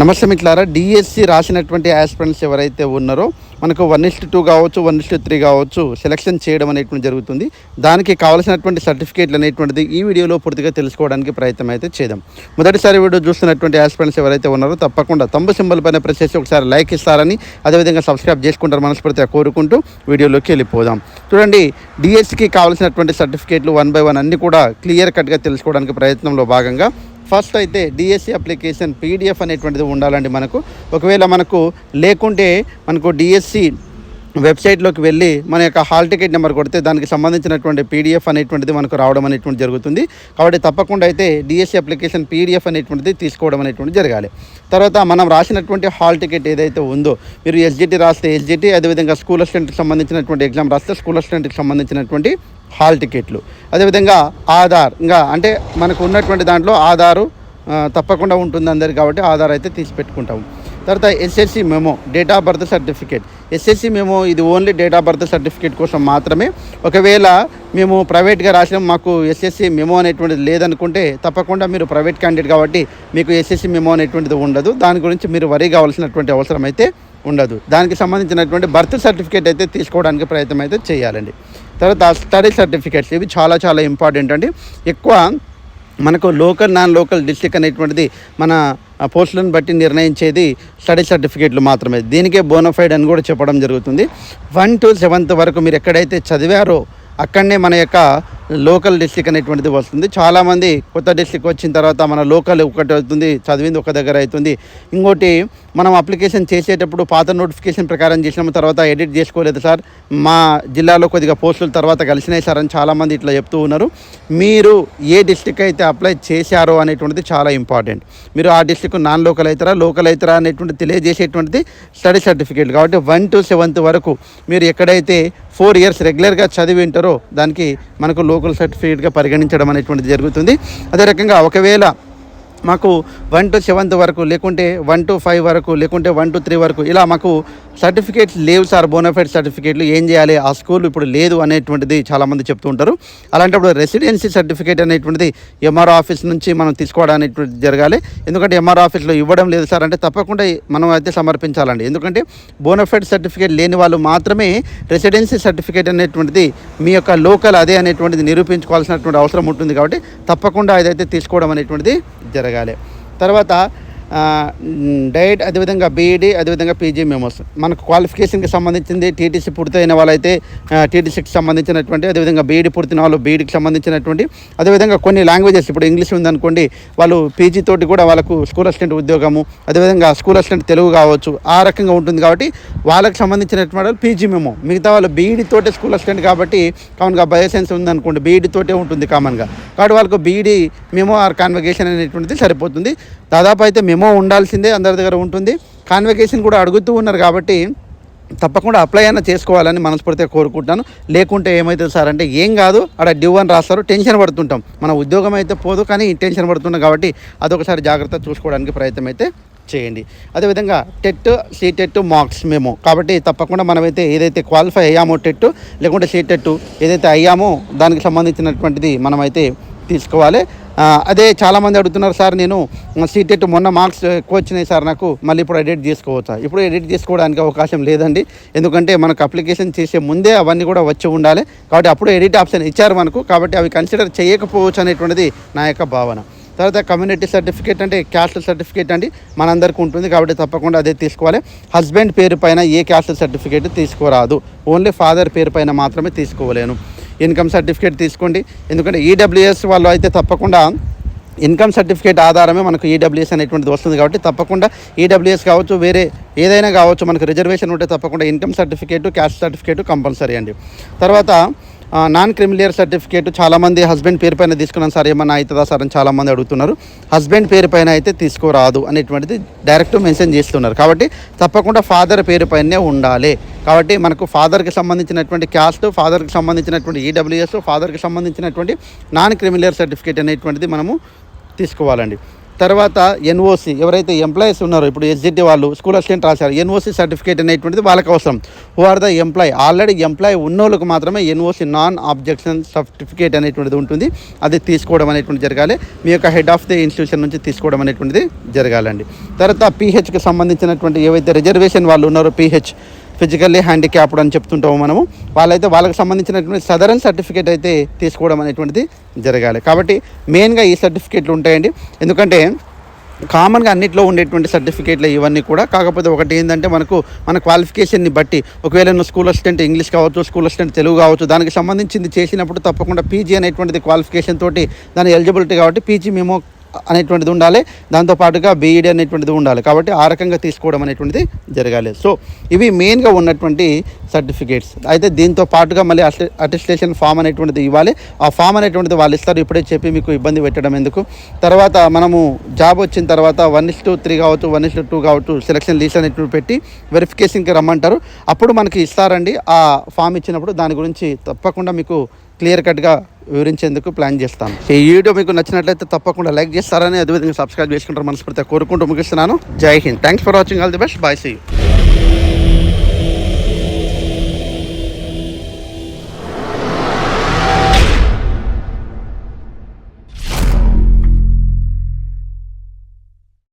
నమస్తే మిట్లారా డిఎస్సి రాసినటువంటి ఆస్పిరెంట్స్ ఎవరైతే ఉన్నారో మనకు వన్ ఇస్ట్ టూ కావచ్చు వన్ ఇస్ట్ త్రీ కావచ్చు సెలక్షన్ చేయడం అనేటువంటి జరుగుతుంది. దానికి కావాల్సినటువంటి సర్టిఫికేట్లు అనేటువంటిది ఈ వీడియోలో పూర్తిగా తెలుసుకోవడానికి ప్రయత్నం అయితే చేద్దాం. మొదటిసారి వీడియో చూస్తున్నటువంటి ఆస్పిరెంట్స్ ఎవరైతే ఉన్నారో తప్పకుండా తంబు సింబల్ పైన ప్రెస్ చేసి ఒకసారి లైక్ ఇస్తారని అదేవిధంగా సబ్స్క్రైబ్ చేసుకుంటారు మనస్ఫూర్తిగా కోరుకుంటూ వీడియోలోకి వెళ్ళిపోదాం. చూడండి డిఎస్సికి కావాల్సినటువంటి సర్టిఫికేట్లు వన్ బై వన్ అన్ని కూడా క్లియర్ కట్గా తెలుసుకోవడానికి ప్రయత్నంలో భాగంగా ఫస్ట్ అయితే డిఎస్సి అప్లికేషన్ పీడిఎఫ్ అనేటువంటిది ఉండాలండి మనకు. ఒకవేళ మనకు లేకుంటే మనకు డిఎస్సి వెబ్సైట్లోకి వెళ్ళి మన యొక్క హాల్ టికెట్ నెంబర్ కొడితే దానికి సంబంధించినటువంటి పీడిఎఫ్ అనేటువంటిది మనకు రావడం అనేటువంటి జరుగుతుంది. కాబట్టి తప్పకుండా అయితే డిఎస్సి అప్లికేషన్ పీడిఎఫ్ అనేటువంటిది తీసుకోవడం అనేటువంటి జరగాలి. తర్వాత మనం రాసినటువంటి హాల్ టికెట్ ఏదైతే ఉందో మీరు ఎస్జిటి రాస్తే ఎస్జిటి అదేవిధంగా స్కూల్ అసిస్టెంట్కి సంబంధించినటువంటి ఎగ్జామ్ రాస్తే స్కూల్ అసిస్టెంట్కి సంబంధించినటువంటి హాల్ టికెట్లు. అదేవిధంగా ఆధార్ ఇంకా అంటే మనకు ఉన్నటువంటి దాంట్లో ఆధారు తప్పకుండా ఉంటుంది అందరికి కాబట్టి ఆధార్ అయితే తీసి పెట్టుకుంటాము తర్వాత SSC memo date of birth certificate. SSC memo ఇది only date of birth certificate కోసం మాత్రమే. ఒకవేళ మేము ప్రైవేట్గా రాసిన మాకు ఎస్ఎస్సి మెమో అనేటువంటిది లేదనుకుంటే తప్పకుండా మీరు ప్రైవేట్ క్యాండిడేట్ కాబట్టి మీకు ఎస్ఎస్సి మెమో అనేటువంటిది ఉండదు. దాని గురించి మీరు వరి కావాల్సినటువంటి అవసరం అయితే ఉండదు. దానికి సంబంధించినటువంటి బర్త్ సర్టిఫికేట్ అయితే తీసుకోవడానికి ప్రయత్నం అయితే చేయాలండి. తర్వాత స్టడీ సర్టిఫికెట్స్ ఇవి చాలా చాలా ఇంపార్టెంట్ అండి. ఎక్కువ మనకు లోకల్ నాన్ లోకల్ డిస్టిక్ అనేటువంటిది మన పోస్టులను బట్టి నిర్ణయించేది స్టడీ సర్టిఫికేట్లు మాత్రమే. దీనికే బోనఫైడ్ అని కూడా చెప్పడం జరుగుతుంది. వన్ టు సెవెంత్ వరకు మీరు ఎక్కడైతే చదివారో అక్కడనే మన యొక్క లోకల్ డిస్టిక్ అనేటువంటిది వస్తుంది. చాలామంది కొత్త డిస్టిక్ వచ్చిన తర్వాత మన లోకల్ ఒకటి అవుతుంది చదివింది ఒక దగ్గర అవుతుంది. ఇంకోటి మనం అప్లికేషన్ చేసేటప్పుడు పాత నోటిఫికేషన్ ప్రకారం చేసిన తర్వాత ఎడిట్ చేసుకోలేదు సార్. మా జిల్లాలో కొద్దిగా పోస్టులు తర్వాత కలిసినాయి సార్ అని చాలామంది ఇట్లా చెప్తూ ఉన్నారు. మీరు ఏ డిస్ట్రిక్ట్ అయితే అప్లై చేశారో అనేటువంటిది చాలా ఇంపార్టెంట్. మీరు ఆ డిస్ట్రిక్ట్ నాన్ లోకల్ అవుతారా లోకల్ అవుతారా అనేటువంటి తెలియజేసేటువంటిది స్టడీ సర్టిఫికేట్. కాబట్టి వన్ టు సెవెంత్ వరకు మీరు ఎక్కడైతే ఫోర్ ఇయర్స్ రెగ్యులర్గా చదివి ఉంటారో దానికి మనకు లోకల్ సర్టిఫికేట్గా పరిగణించడం అనేటువంటిది జరుగుతుంది. అదే రకంగా ఒకవేళ మాకు వన్ టు సెవెంత్ వరకు లేకుంటే వన్ టు ఫైవ్ వరకు లేకుంటే వన్ టు త్రీ వరకు ఇలా మాకు సర్టిఫికేట్స్ లేవు సార్ బోనఫైడ్ సర్టిఫికేట్లు. ఏం చేయాలి? ఆ స్కూల్ ఇప్పుడు లేదు అనేటువంటిది చాలామంది చెప్తూ ఉంటారు. అలాంటప్పుడు రెసిడెన్సీ సర్టిఫికేట్ అనేటువంటిది ఎంఆర్ ఆఫీస్ నుంచి మనం తీసుకోవడం జరగాలి. ఎందుకంటే ఎంఆర్ ఆఫీస్లో ఇవ్వడం లేదు సార్ అంటే తప్పకుండా మనం అయితే సమర్పించాలండి. ఎందుకంటే బోనఫైడ్ సర్టిఫికేట్ లేని వాళ్ళు మాత్రమే రెసిడెన్సీ సర్టిఫికేట్ అనేటువంటిది మీ యొక్క లోకల్ అదే అనేటువంటిది నిరూపించుకోవాల్సినటువంటి అవసరం ఉంటుంది కాబట్టి తప్పకుండా అదైతే తీసుకోవడం అనేటువంటిది జరగాలి. తర్వాత డైట్ అదేవిధంగా బీఈడీ అదేవిధంగా పీజీ మెమోస్. మనకు క్వాలిఫికేషన్కి సంబంధించింది టీటీసీ పూర్తయిన వాళ్ళైతే టీటీసీకి సంబంధించినటువంటి అదేవిధంగా బీఈడీ పూర్తిన వాళ్ళు బీఈడీకి సంబంధించినటువంటి అదేవిధంగా కొన్ని లాంగ్వేజెస్ ఇప్పుడు ఇంగ్లీష్ ఉందనుకోండి వాళ్ళు పీజీ తోటి కూడా వాళ్ళకు స్కూల్ అసిస్టెంట్ ఉద్యోగము అదేవిధంగా స్కూల్ అసిస్టెంట్ తెలుగు కావచ్చు ఆ రకంగా ఉంటుంది కాబట్టి వాళ్ళకి సంబంధించినటువంటి వాళ్ళు పీజీ మెమో. మిగతా వాళ్ళు బీఈడీ తోటే స్కూల్ అసిస్టెంట్ కాబట్టి కామన్గా బయోసైన్స్ ఉందనుకోండి బీఈడీ తోటే ఉంటుంది కామన్గా. కాబట్టి వాళ్ళకు బీఈడీ మెమో ఆర్ కాన్వకేషన్ అనేటువంటిది సరిపోతుంది. దాదాపు అయితే మెమో ఉండాల్సిందే అందరి దగ్గర ఉంటుంది. కాన్వకేషన్ కూడా అడుగుతూ ఉన్నారు కాబట్టి తప్పకుండా అప్లై అయినా చేసుకోవాలని మనస్ఫూర్తిగా కోరుకుంటున్నాను. లేకుంటే ఏమవుతుంది సార్ అంటే ఏం కాదు అక్కడ డ్యూ అని రాస్తారు. టెన్షన్ పడుతుంటాం. మన ఉద్యోగం అయితే పోదు కానీ టెన్షన్ పడుతున్నాం కాబట్టి అదొకసారి జాగ్రత్త చూసుకోవడానికి ప్రయత్నం అయితే చేయండి. అదేవిధంగా టెట్ సీటెట్ మార్క్స్ మేము కాబట్టి తప్పకుండా మనమైతే ఏదైతే క్వాలిఫై అయ్యామో టెట్ లేకుంటే సీటెట్ ఏదైతే అయ్యామో దానికి సంబంధించినటువంటిది మనమైతే తీసుకోవాలి. అదే చాలామంది అడుగుతున్నారు సార్ నేను సీటెట్ మొన్న మార్క్స్ ఎక్కువ వచ్చినాయి సార్ నాకు మళ్ళీ ఇప్పుడు ఎడిట్ చేసుకోవచ్చా? ఇప్పుడు ఎడిట్ చేసుకోవడానికి అవకాశం లేదండి. ఎందుకంటే మనకు అప్లికేషన్ చేసే ముందే అవన్నీ కూడా వచ్చి ఉండాలి. కాబట్టి అప్పుడు ఎడిట్ ఆప్షన్ ఇచ్చారు మనకు. కాబట్టి అవి కన్సిడర్ చేయకపోవచ్చు అనేటువంటిది నా యొక్క భావన. తర్వాత కమ్యూనిటీ సర్టిఫికేట్ అంటే క్యాస్ట్ సర్టిఫికేట్ అండి. మనందరికీ ఉంటుంది కాబట్టి తప్పకుండా అదే తీసుకోవాలి. హస్బెండ్ పేరు పైన ఏ క్యాస్ట్ సర్టిఫికేట్ తీసుకోరాదు. ఓన్లీ ఫాదర్ పేరు పైన మాత్రమే తీసుకోలేను. ఇన్కమ్ సర్టిఫికేట్ తీసుకోండి. ఎందుకంటే ఈడబ్ల్యూఎస్ వాళ్ళు అయితే తప్పకుండా ఇన్కమ్ సర్టిఫికేట్ ఆధారమే మనకు ఈడబ్ల్యూఎస్ అనేటువంటిది వస్తుంది కాబట్టి తప్పకుండా ఈడబ్ల్యూఎస్ కావచ్చు వేరే ఏదైనా కావచ్చు మనకు రిజర్వేషన్ ఉంటే తప్పకుండా income certificate caste certificate compulsory అండి. తర్వాత నాన్ క్రిమిలియర్ సర్టిఫికేట్ చాలామంది హస్బెండ్ పేరు పైన తీసుకున్నాను సార్ ఏమన్నా అవుతుందా సార్ అని చాలామంది అడుగుతున్నారు. హస్బెండ్ పేరు పైన అయితే తీసుకోరాదు అనేటువంటిది డైరెక్ట్ మెన్షన్ చేస్తున్నారు. కాబట్టి తప్పకుండా ఫాదర్ పేరు పైనే ఉండాలి. కాబట్టి మనకు ఫాదర్కి సంబంధించినటువంటి క్యాస్ట్ ఫాదర్కి సంబంధించినటువంటి ఈడబ్ల్యూఎస్ ఫాదర్కి సంబంధించినటువంటి నాన్ క్రిమినల్ సర్టిఫికేట్ అనేటువంటిది మనము తీసుకోవాలండి. తర్వాత ఎన్ఓసి ఎవరైతే ఎంప్లాయీస్ ఉన్నారో ఇప్పుడు ఎస్జిటి వాళ్ళు స్కూల్ అసిస్టెంట్ రాశారు ఎన్ఓసి సర్టిఫికేట్ అనేటువంటిది వాళ్ళకి అవసరం. Who are the employ already employ ఉన్నోళ్ళకి మాత్రమే ఎన్ఓసి నాన్ ఆబ్జెక్షన్ సర్టిఫికేట్ అనేటువంటిది ఉంటుంది. అది తీసుకోవడం అనేటువంటి జరగాలి. మీ యొక్క హెడ్ ఆఫ్ ది ఇన్స్టిట్యూషన్ నుంచి తీసుకోవడం అనేటువంటిది జరగాలండి. తర్వాత పీహెచ్కి సంబంధించినటువంటి ఏవైతే రిజర్వేషన్ వాళ్ళు ఉన్నారో పిహెచ్ ఫిజికల్లీ హ్యాండిక్యాప్డ్ అని చెప్తుంటాము మనము. వాళ్ళైతే వాళ్ళకి సంబంధించినటువంటి సదరన్ సర్టిఫికేట్ అయితే తీసుకోవడం అనేటువంటిది జరగాలి. కాబట్టి మెయిన్గా ఈ సర్టిఫికేట్లు ఉంటాయండి. ఎందుకంటే కామన్గా అన్నిట్లో ఉండేటువంటి సర్టిఫికేట్లు ఇవన్నీ కూడా. కాకపోతే ఒకటి ఏంటంటే మనకు మన క్వాలిఫికేషన్ని బట్టి ఒకవేళ నువ్వు స్కూల్ అసిస్టెంట్ ఇంగ్లీష్ కావచ్చు స్కూల్ అసిస్టెంట్ తెలుగు కావచ్చు దానికి సంబంధించింది చేసినప్పుడు తప్పకుండా పీజీ అనేటువంటిది క్వాలిఫికేషన్ తోటి దాని ఎలిజిబిలిటీ కాబట్టి పీజీ మేము అనేటువంటిది ఉండాలి. దాంతోపాటుగా బీఈడి అనేటువంటిది ఉండాలి. కాబట్టి ఆ రకంగా తీసుకోవడం అనేటువంటిది జరగాలి. సో ఇవి మెయిన్గా ఉన్నటువంటి సర్టిఫికేట్స్ అయితే దీంతో పాటుగా మళ్ళీ అటెస్టేషన్ ఫామ్ అనేటువంటిది ఇవ్వాలి. ఆ ఫామ్ అనేటువంటిది వాళ్ళు ఇస్తారు. ఇప్పుడే చెప్పి మీకు ఇబ్బంది పెట్టడం ఎందుకు? తర్వాత మనము జాబ్ వచ్చిన తర్వాత వన్ ఇస్ టూ త్రీ కావచ్చు వన్ ఇస్ టూ కావచ్చు సెలక్షన్ లీస్ట్ అనేటువంటి పెట్టి వెరిఫికేషన్కి రమ్మంటారు. అప్పుడు మనకి ఇస్తారండి. ఆ ఫామ్ ఇచ్చినప్పుడు దాని గురించి తప్పకుండా మీకు క్లియర్ కట్గా వివరించేందుకు ప్లాన్ చేస్తాను. ఈ వీడియో మీకు నచ్చినట్లయితే తప్పకుండా లైక్ చేస్తారని అదేవిధంగా సబ్స్క్రైబ్ చేసుకుంటారు మనస్ఫూర్తిగా కోరుకుంటూ ముగిస్తున్నాను. జై Hind. Thanks for watching all the best bye see